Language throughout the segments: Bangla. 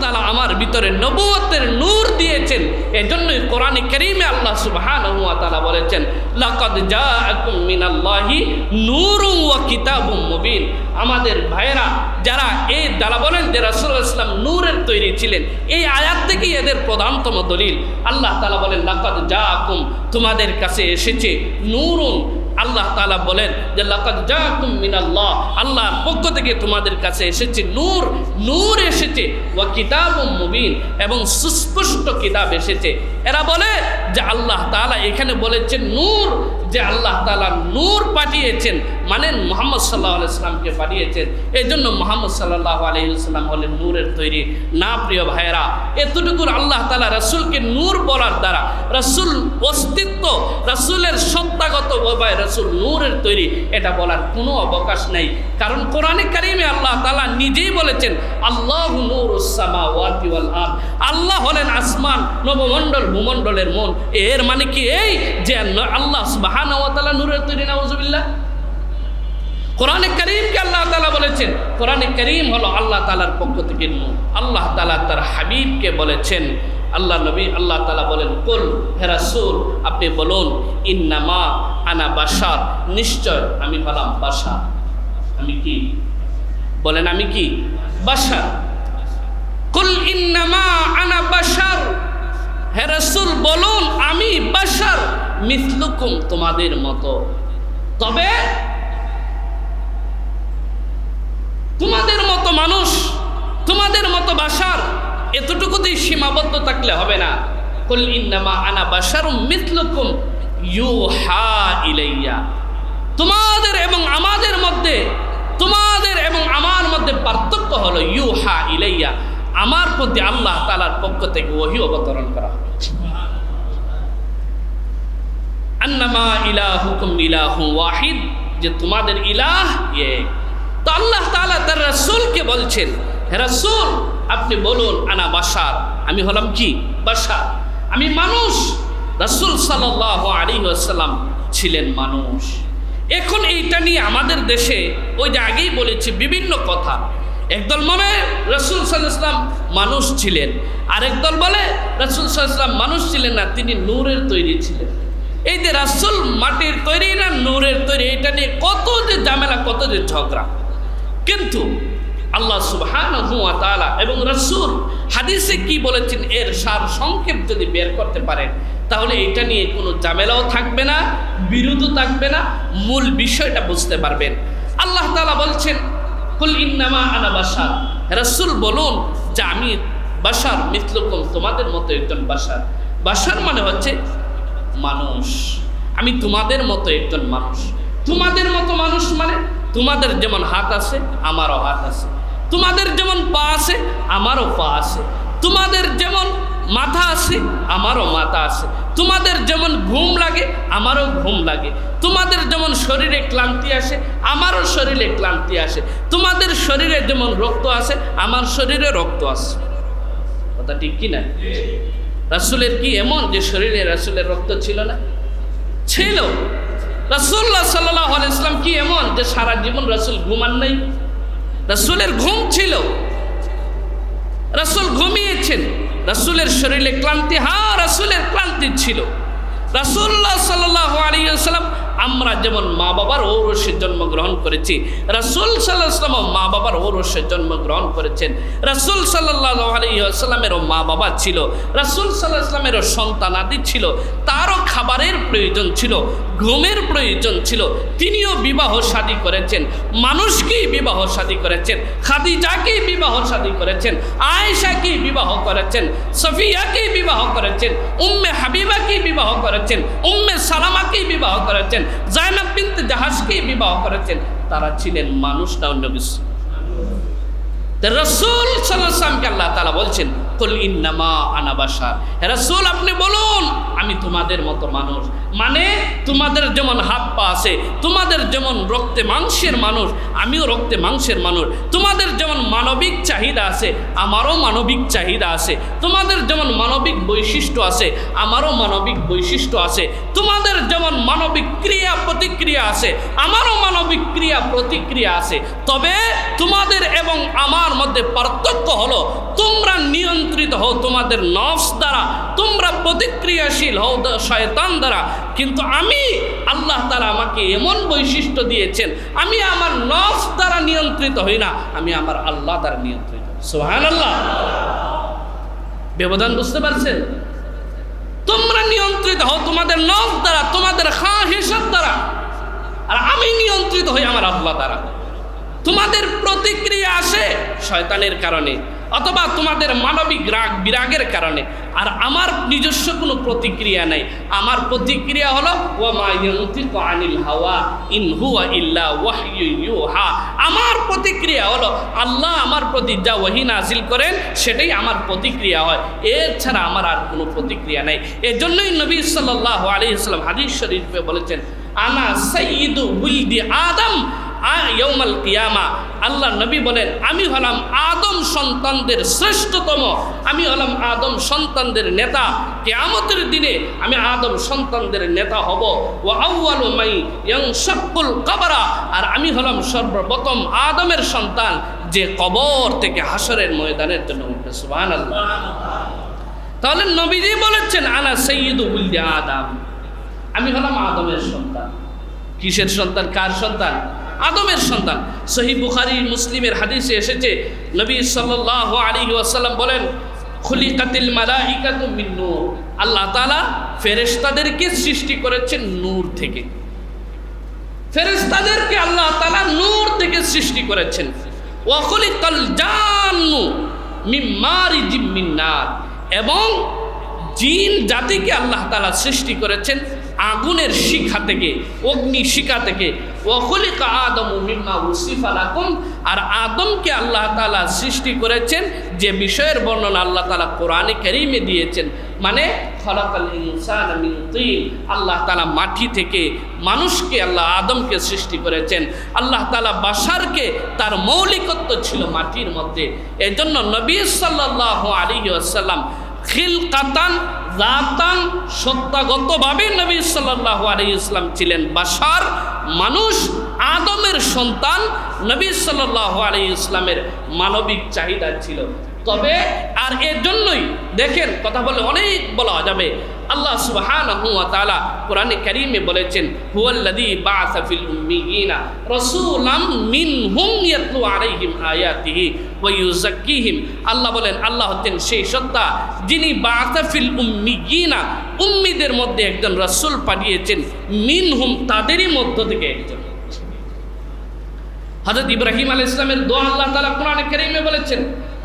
তালা আমার ভিতরে নবুয়তের নূর দিয়েছেন। এজন্যই কোরআনে করিমে আল্লাহ সুবহানাহু ওয়া তাআলা বলেছেন, লাকাদ মিনাল্লাহি নূরুন ওয়া কিতাবুম মুবিন। আমাদের ভাইয়েরা, যারা এই যারা বলেন যে রাসূলুল্লাহ ইসলাম নূরের তৈরি ছিলেন, এই আয়াত থেকেই এদের প্রধানতম দলিল। আল্লাহ তাআলা বলেন, লাকাদ জাআকুম, তোমাদের কাছে এসেছে নূরুন আল্লাহ তালা বলেন যে আল্লাহ মিনাল্লাহ আল্লাহর পক্ষ থেকে তোমাদের কাছে এসেছে নূর নূর এসেছে, ওয়া কিতাব মুবিন, এবং সুস্পষ্ট কিতাব এসেছে। এরা বলে যে, আল্লাহ তালা এখানে বলেছেন নূর, যে, আল্লাহ তালা নূর পাঠিয়েছেন মানে মোহাম্মদ সাল্লাহ আলাইসলামকে পাঠিয়েছেন এই জন্য মোহাম্মদ সাল্লাহ আলহিসাল্লাম হলেন নূরের তৈরি। না, প্রিয় ভাইয়েরা, এতটুকুর আল্লাহ তালা রসুলকে নূর বলার দ্বারা রাসুল অস্তিত্ব, রাসুলের সত্তাগত ভাবে রাসুল নূরের তৈরি, এটা বলার কোনো অবকাশ নেই। কারণ কোরআনে কারিমে আল্লাহ তালা নিজেই বলেছেন, আল্লাহ নূর উসামা আর আল্লাহ হলেন আসমান, নবমণ্ডল, ভূমণ্ডলের মন। এর মানে কি এই যে আল্লাহ সুবাহান তালা নূরের তৈরি, নাউজুবিল্লাহ? কোরআনে করিমকে আল্লাহ তালা বলেছেন, কোরআনে করিম হলো আল্লাহ তালার পক্ষ থেকে আল্লাহ তালা তার হাবিবকে বলেছেন, আল্লাহ নবী আল্লাহ তালা বলেন, কুল হেরাসুল আপনি বলুন, ইন্নামা আনা বাসার নিশ্চয় আমি হলাম বাসা আমি কি? বলেন, আমি কি? বাসার কুল ইন্নামা আনা বাসার হেরাসুল বলুন, আমি বাসার মিসলুকুম তোমাদের মতো। তবে তোমাদের মতো মানুষ তোমাদের মতো বাসার এতটুকুতেই সীমাবদ্ধ থাকলে হবে না। কুল ইন্নামা আনা বাসারুম মিথলুকুম ইউহা ইলাইয়া। তোমাদের এবং আমাদের মধ্যে, তোমাদের এবং আমার মধ্যে পার্থক্য হলো ইউহা ইলাইয়া। আমার প্রতি আল্লাহ তালার পক্ষ থেকে ওহি অবতরণ করা হবে। আন্নামা ইলাহুকুম ইলাহু ওয়াহিদ, যে তোমাদের ইলাহ এক। তো আল্লাহ তালা তার রাসুলকে বলছেন রাসুল, আপনি বলুন, আনা বাসার আমি হলাম কি? বাসার আমি মানুষ। রাসুল সাল্লাহ আলী আসাল্লাম ছিলেন মানুষ। এখন এইটা নিয়ে আমাদের দেশে, ওই যে আগেই বলেছি, বিভিন্ন কথা। একদল মনে রসুল সাল্লাম মানুষ ছিলেন। আরেক দল বলে, রসুল সাল্লাম মানুষ ছিলেন না, তিনি নূরের তৈরি ছিলেন। এই যে রাসুল মাটির তৈরি না, নূরের তৈরি এটা নিয়ে কত যে ঝামেলা, কত যে ঝগড়া। কিন্তু আল্লাহ সুবহান এবং রসুল হাদিসে কি বলেছেন? এর সার সংক্ষেপ যদি বের করতে পারেন, তাহলে এটা নিয়ে কোনো ঝামেলাও থাকবে না বিরোধ থাকবে না, মূল বিষয়টা বুঝতে পারবেন। আল্লাহ তালা বলছেন, কুল ইন্নামা আনা বাসার রসুল বলুন যে, আমি বাসার মিথলকম তোমাদের মতো একজন বাসার বাসার মানে হচ্ছে মানুষ। আমি তোমাদের মতো একজন মানুষ। তোমাদের মতো মানুষ মানে তোমাদের যেমন হাত আছে, আমারও হাত আছে। তোমাদের যেমন পা আছে, আমারও পা আছে। তোমাদের যেমন মাথা আছে, আমারও মাথা আছে। তোমাদের যেমন ঘুম লাগে, আমারও ঘুম লাগে। তোমাদের যেমন শরীরে ক্লান্তি আসে, আমারও শরীরে ক্লান্তি আসে। তোমাদের শরীরে যেমন রক্ত আছে, আমার শরীরে রক্ত আছে। কথা ঠিক কি না? রাসুলের কি এমন যে শরীরে রাসুলের রক্ত ছিল না? ছিল। রাসুল্লাহ সাল্লাহ ইসলাম কি এমন যে সারা জীবন রাসুল ঘুমান নাই? রাসুলের ঘুম ছিল। রাসুল ঘুমিয়েছেন। রাসুলের শরীরে ক্লান্তি, হা, রাসুলের ক্লান্তি ছিল। রাসুল্লাহ সাল্লাহ আমরা যেমন মা বাবার ঔরসে জন্মগ্রহণ করেছি, রাসুল সাল্লাহ সাল্লাম মা বাবার ঔরসে জন্মগ্রহণ করেছেন। রাসুল সাল্লাহ আলিয়াল্লামেরও মা বাবা ছিল, রাসুল সাল্লাহ আসলামেরও সন্তান আদি ছিল, তারও খাবারের প্রয়োজন ছিল, ঘুমের প্রয়োজন ছিল, তিনিও বিবাহ শাদী করেছেন, মানুষকেই বিবাহ শাদী করেছেন, খাদিজাকেই বিবাহ শাদী করেছেন, আয়েশাকেই বিবাহ করেছেন, সফিয়াকেই বিবাহ করেছেন, উম্মে হাবিবাকেই বিবাহ করেছেন, উম্মে সালামাকেই বিবাহ করেছেন জায়নাব বিনতে জাহাজকেই বিবাহ করেছেন, তারা ছিলেন মানুষ না অন্য কিছু। রসুল সাল্লামকে আল্লাহ তালা বলছেন কুল ইন্নামা আনা বাসার হে রাসূল, আপনি বলুন, আমি তোমাদের মতো মানুষ। মানে তোমাদের যেমন হাত পা আছে, তোমাদের যেমন রক্তে মাংসের মানুষ, আমিও রক্তে মাংসের মানুষ। তোমাদের যেমন মানবিক চাহিদা আছে, আমারও মানবিক চাহিদা আছে। তোমাদের যেমন মানবিক বৈশিষ্ট্য আছে, আমারও মানবিক বৈশিষ্ট্য আছে। তোমাদের যেমন মানবিক ক্রিয়া প্রতিক্রিয়া আছে, আমারও মানবিক ক্রিয়া প্রতিক্রিয়া আছে। তবে তোমাদের এবং আমার মধ্যে পার্থক্য হলো, তোমরা নিয়ন্ত্রিত হও তোমাদের নফস দ্বারা, তোমরা প্রতিক্রিয়াশীল হও শয়তান দ্বারা। কিন্তু আমি, আল্লাহ তারা আমাকে এমন বৈশিষ্ট্য দিয়েছেন, আমি আমার নফস দ্বারা নিয়ন্ত্রিত হই না, আমি আমার আল্লাহ দ্বারা নিয়ন্ত্রিত সোহান আল্লাহ ব্যবধান বুঝতে পারছেন? তোমরা নিয়ন্ত্রিত হও তোমাদের নখ দ্বারা, তোমাদের খা হিসাব দ্বারা। আর আমি নিয়ন্ত্রিত হই আমার আল্লাহ দ্বারা। তোমাদের প্রতিক্রিয়া আসে শয়তানের কারণে। অথবা তোমাদের মানবিক রাগ, বিরাগের কারণে। আর আমার নিজস্ব কোনো প্রতিক্রিয়া নাই। আমার প্রতিক্রিয়া হলো আনিল হাওয়া, ইন ইল্লা ইউহা। আমার প্রতিক্রিয়া হলো, আল্লাহ আমার প্রতি যা ওয়াহি নাজিল করেন, সেটাই আমার প্রতিক্রিয়া হয়। এর ছাড়া আমার আর কোনো প্রতিক্রিয়া নাই। এজন্যই নবী সাল্লাল্লাহু আলাইহি সাল্লাম হাদিস শরীফে বলেছেন, আনা সাইয়্যিদু উলদি আদম। ইয়ৌমাল কিয়ামা আল্লাহ নবী বলেন, আমি হলাম আদম সন্তানদের শ্রেষ্ঠতম। আমি হলাম আদম সন্তানদের নেতা। কেয়ামতের দিনে আমি আদম সন্তানদের নেতা হব। ও আউ্বালু মাই ইয়ং শকুল কবরা। আর আমি হলাম সর্বপ্রথম আদমের সন্তান, যে কবর থেকে হাসরের ময়দানের জন্য উঠবে। আল্লাহ তাহলে নবীজি বলেছেন, আনা সৈয়দ উল্দি আদম। আমি হলাম আদমের সন্তান। কিসের সন্তান? কার সন্তান? আদমের সন্তান। সহি বুখারি, মুসলিমের হাদিসে এসেছে, নবী সাল্লাল্লাহু আলাইহি ওয়াসাল্লাম বলেন, খুলিকাতিল মালাইকাতু মিন নূর। আল্লাহ তাআলা ফেরেশতাদেরকে সৃষ্টি করেছেন নূর থেকে। ফেরেশতাদেরকে আল্লাহ তাআলা নূর থেকে সৃষ্টি করেছেন। ওয়া খুলিকাল জান্নু মিন মারিজিম মিন এবং জিন জাতিকে আল্লাহ তালা সৃষ্টি করেছেন আগুনের শিখা থেকে, অগ্নি শিখা থেকে। ওখলিকা আদম মিম্মা আর আদমকে আল্লাহ তাআলা সৃষ্টি করেছেন যে বিষয়ের বর্ণনা আল্লাহ তালা কোরআনে কেরিমে দিয়েছেন। মানে আল্লাহ তালা মাটি থেকে মানুষকে আল্লাহ আদমকে সৃষ্টি করেছেন। আল্লাহ তাআলা বাশারকে তার মৌলিকত্ব ছিল মাটির মধ্যে। এজন্য নবী সাল্লাল্লাহু আলাইহি ওয়াসাল্লাম খিলকাতান, জাতান সত্যাগতভাবে নবী সাল্লাল্লাহু আলী ইসলাম ছিলেন বাসার মানুষ। আদমের সন্তান নবী সাল্লাল্লাহু আলাইহি ইসলামের মানবিক চাহিদা ছিল। তবে, আর এর জন্যই দেখেন, কথা বলে অনেক বলা যাবে আল্লাহ তাআলা কোরআনে কারীমে বলেছেন ওয়া ইউযাক্কিহিম। আল্লাহ বলেন, আল্লাহ হচ্ছেন সেই সত্তা যিনি বাআসা ফিল উম্মিয়িনা উম্মিদের মধ্যে একজন রাসূল পাঠিয়েছেন মিন হুম তাদেরই মধ্য থেকে একজন। হযরত ইব্রাহিম আলাইহিস সালামের দোয়া আল্লাহ তাআলা কোরআনে কারীমে বলেছেন,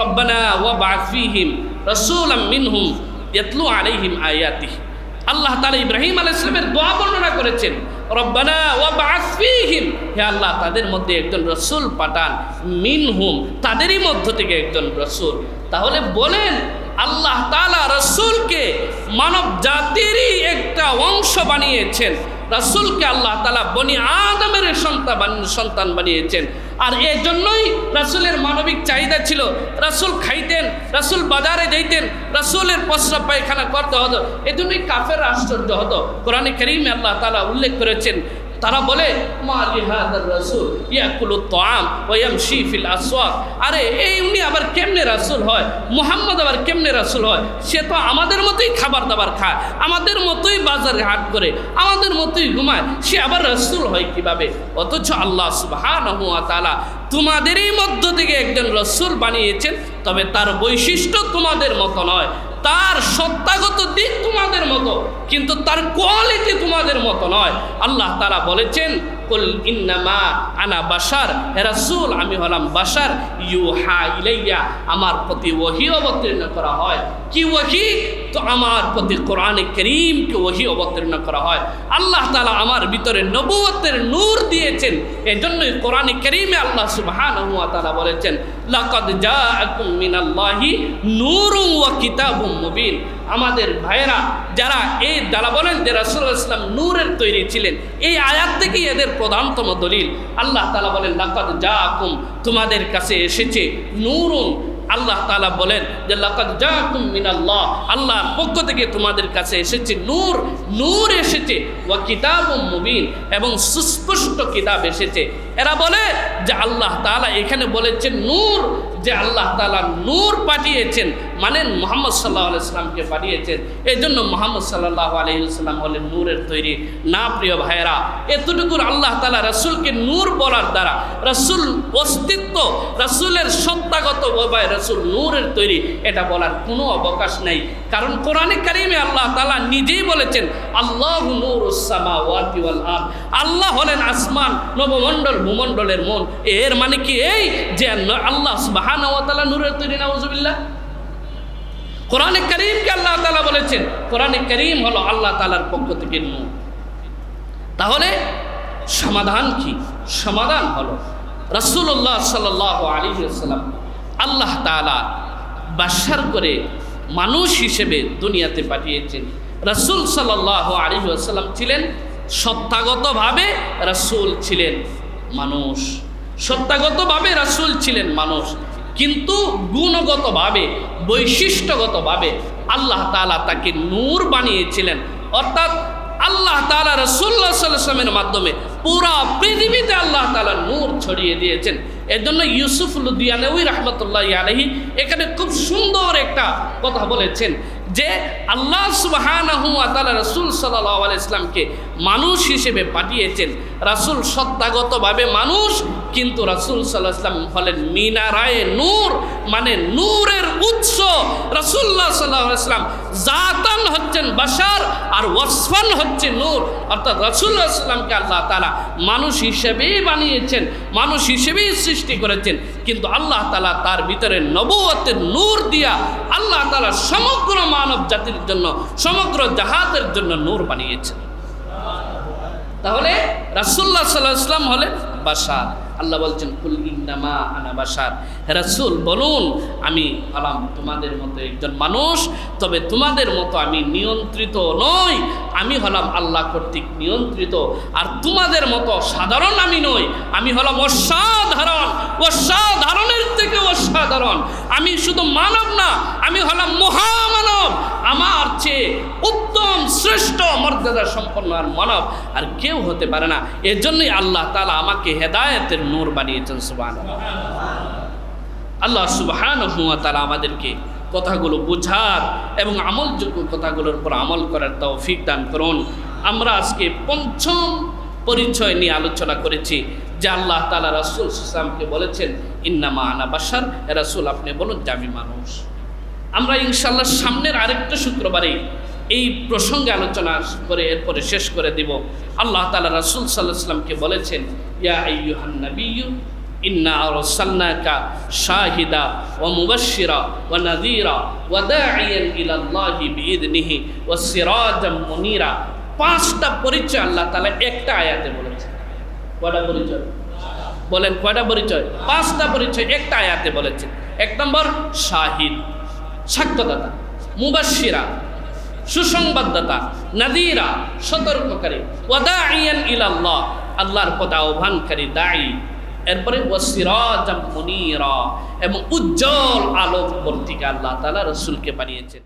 রব্বানা ওয়া বা'আথ ফীহিম রাসূলাম মিনহুম ইয়াতলু আলাইহিম আয়াতি আল্লাহ তাআলা ইব্রাহিম আলাইহিস সালামের দোয়া বর্ণনা করেছেন, রব্বানা ওয়া বা'আথ ফীহিম। হে আল্লাহ, তাদের মধ্যে একজন রাসূল পাঠান, মিনহুম। তাদেরই মধ্য থেকে একজন রাসূল। তাহলে বলেন, আল্লাহ তাআলা রাসূলকে মানব জাতিরই একটা অংশ বানিয়েছেন। রাসূলকে আল্লাহ তালা বনি আদমের সন্তান সন্তান বানিয়েছেন। আর এই জন্যই রাসূলের মানবিক চাহিদা ছিল, রাসুল খাইতেন, রাসুল বাজারে যাইতেন, রাসুলের প্রস্রাব পায়খানা করতে হতো। এজন্যই কাফের আশ্চর্য হতো। কোরআনে খেরিম আল্লাহ তালা উল্লেখ করেছেন তারা বলে আরে, এই উনি আবার কেমনে রাসূল হয়? মুহাম্মদ আবার কেমনে রাসূল হয়? সে তো আমাদের মতোই খাবার দাবার খায়, আমাদের মতোই বাজার হাট করে, আমাদের মতোই ঘুমায়, সে আবার রাসূল হয় কীভাবে? অথচ আল্লাহ তাআলা তোমাদেরই মধ্য থেকে একজন রসুল বানিয়েছেন, তবে তার বৈশিষ্ট্য তোমাদের মতো নয়। তার সত্তাগত দিক তোমাদের মতো কিন্তু তার কোয়ালিটি তোমাদের মতো নয়। আল্লাহ তারা বলেছেন কুল ইন্নামা আনা বাশার। হে রাসূল, আমি হলাম বাশার। ইউহা ইলাইয়া, আমার প্রতি ওহী অবতীর্ণ করা হয়। কি ওহী? তো আমার প্রতি কোরআনে করিমকে ওহি অবতীর্ণ করা হয়। আল্লাহ তালা আমার ভিতরে নবুয়তের নূর দিয়েছেন। এজন্যই কোরআনে করিমে আল্লাহ সুবহানাহু ওয়া তাআলা বলেছেন, লাকাদ জাআকুম মিনাল্লাহি নূরুন ওয়া কিতাবুম মুবিন। আমাদের ভাইয়েরা যারা এই যারা বলেন যে রাসূলুল্লাহ ইসলাম নূরের তৈরি ছিলেন, এই আয়াত থেকেই এদের প্রধানতম দলিল। আল্লাহ তালা বলেন, লাকাদ জাআকুম, তোমাদের কাছে এসেছে নূরুন। আল্লাহ তালা বলেন যে, লাকাদ জাআকুম মিনাল্লাহ, আল্লাহর পক্ষ থেকে তোমাদের কাছে এসেছে নূর। নূর এসেছে, ওয়া কিতাবুম মুবিন, এবং সুস্পষ্ট কিতাব এসেছে। এরা বলে যে, আল্লাহ তাআলা এখানে বলেছে নূর। যে আল্লাহ তাআলা নূর পাঠিয়েছেন মানে মোহাম্মদ সাল্লাহ আলাইসলামকে পাঠিয়েছেন এই জন্য মোহাম্মদ সাল্লাহ আলহিসাল্লাম হলেন নূরের তৈরি। না, প্রিয় ভাইয়েরা, এতটুকুর আল্লাহ তালা রসুলকে নূর বলার দ্বারা, রসুল অস্তিত্ব, রসুলের সত্তাগত ভাবে রসুল নূরের তৈরি, এটা বলার কোনো অবকাশ নেই। কারণ কোরআনে কারিমে আল্লাহ তালা নিজেই বলেছেন, আল্লাহ নূর উসামা ওয়াতিওয়াল আব আল্লাহ হলেন আসমান নবমণ্ডল, ভূমণ্ডলের মন। এর মানে কি এই? যে আল্লাহ নূরের তৈরি কোরআনে করিমকে আল্লাহ তালা বলেছেন, কোরআনে করিম হলো আল্লাহ তালার পক্ষ থেকে নূর। তাহলে সমাধান কি? সমাধান হলো রসুল্লাহ সাল আল্লাহ তালা বাসার করে মানুষ হিসেবে দুনিয়াতে পাঠিয়েছেন। রসুল সাল্লাহ আলী ছিলেন, সত্তাগতভাবে রসুল ছিলেন মানুষ। সত্তাগতভাবে রসুল ছিলেন মানুষ। কিন্তু গুণগতভাবে, বৈশিষ্ট্যগতভাবে আল্লাহ তালা তাকে নূর বানিয়েছিলেন। অর্থাৎ আল্লাহ তালা রসুল্লাহ সাল্লামের মাধ্যমে পুরা পৃথিবীতে আল্লাহ তালা নূর ছড়িয়ে দিয়েছেন। এর জন্য ইউসুফ লুদিয়ানবী রহমতুল্লাহ আলহি এখানে খুব সুন্দর একটা কথা বলেছেন যে আল্লাহ সুবাহানাহু তালা রসুল সাল্লাহ ইসলামকে মানুষ হিসেবে পাঠিয়েছেন। রাসুল সত্তাগতভাবে মানুষ, কিন্তু রাসুল সাল্লাহ ইসলাম হলেন মিনারায়ে নূর মানে নূরের উৎস। রাসুল্লাহ সাল্লাহ ইসলাম জাতান হচ্ছেন বাসার আর ওয়াসফান হচ্ছে নূর। অর্থাৎ রাসুল্লাহ ইসলামকে আল্লাহ তালা মানুষ হিসেবেই বানিয়েছেন, মানুষ হিসেবেই সৃষ্টি করেছেন। কিন্তু আল্লাহ তালা তার ভিতরে নবুয়তের নূর দিয়া আল্লাহ তালা সমগ্র মানব জাতির জন্য, সমগ্র জাহাজের জন্য নূর বানিয়েছেন। তাহলে রাসুল্লাহ সাল্লাহ ইসলাম হলেন বাসার আল্লাহ বলছেন, কুল আনা বাসার রাসুল, বলুন, আমি আলাম তোমাদের মতো একজন মানুষ, তবে তোমাদের মতো আমি নিয়ন্ত্রিত নই। আমি হলাম আল্লাহ কর্তৃক নিয়ন্ত্রিত। আর তোমাদের মতো সাধারণ আমি নই। আমি হলাম অসাধারণ। অসাধারণের থেকে অসাধারণ। আমি শুধু মানব না, আমি হলাম মহামানব শ্রেষ্ঠ মর্যাদা সম্পন্ন আর মানব আর কেউ হতে পারে না। এজন্যই আল্লাহ তালা আমাকে হেদায়তের নূর বানিয়েছেন সুবান আল্লাহ সুবাহান হুয়া তারা আমাদেরকে কথাগুলো বোঝার এবং আমলযোগ্য কথাগুলোর উপর আমল করার তৌফিক দান করুন। আমরা আজকে পঞ্চম পরিচয় নিয়ে আলোচনা করেছি, যে আল্লাহ তালা রাসুল ইসলামকে বলেছেন, ইন্নামা আনা বাসার রাসুল আপনি বলুন আমি মানুষ। আমরা ইনশাল্লাহ সামনের আরেকটা শুক্রবারে এই প্রসঙ্গে আলোচনা করে, এরপরে শেষ করে দিব। আল্লাহ তালা রাসুল সাল্লাহ সাল্লামকে বলেছেন, ইয়া আইয়ুহান নাবিয়্যু, ইন্না আরসালনাকা শাহিদা ওয়া মুবাশশিরা ওয়া নাযীরা ওয়া দাঈয়ান ইলাল্লাহি বিইذনিহি ওয়া সিরাজাম মুনীরা। পাঁচটা পরিচয় আল্লাহ তাআলা একটা আয়াতে বলেছেন। কয়টা পরিচয়? বলেন কয়টা পরিচয়? পাঁচটা পরিচয় একটা আয়াতে বলেছেন। এক নম্বর, শাহিদ, সাক্ষ্যদাতা। মুবাশশিরা সুসংবাদদাতা, নাদিরা, সতর্ককারী। ওয়াদা আইয়ান ইলাল্লাহ, আল্লাহর পদা আহ্বানকারী দায়ী এরপরে ওয়াসিরাজাম মুনীরা এবং উজ্জ্বল আলোক বর্তিকা আল্লাহ তাআলা রসুলকে বানিয়েছেন।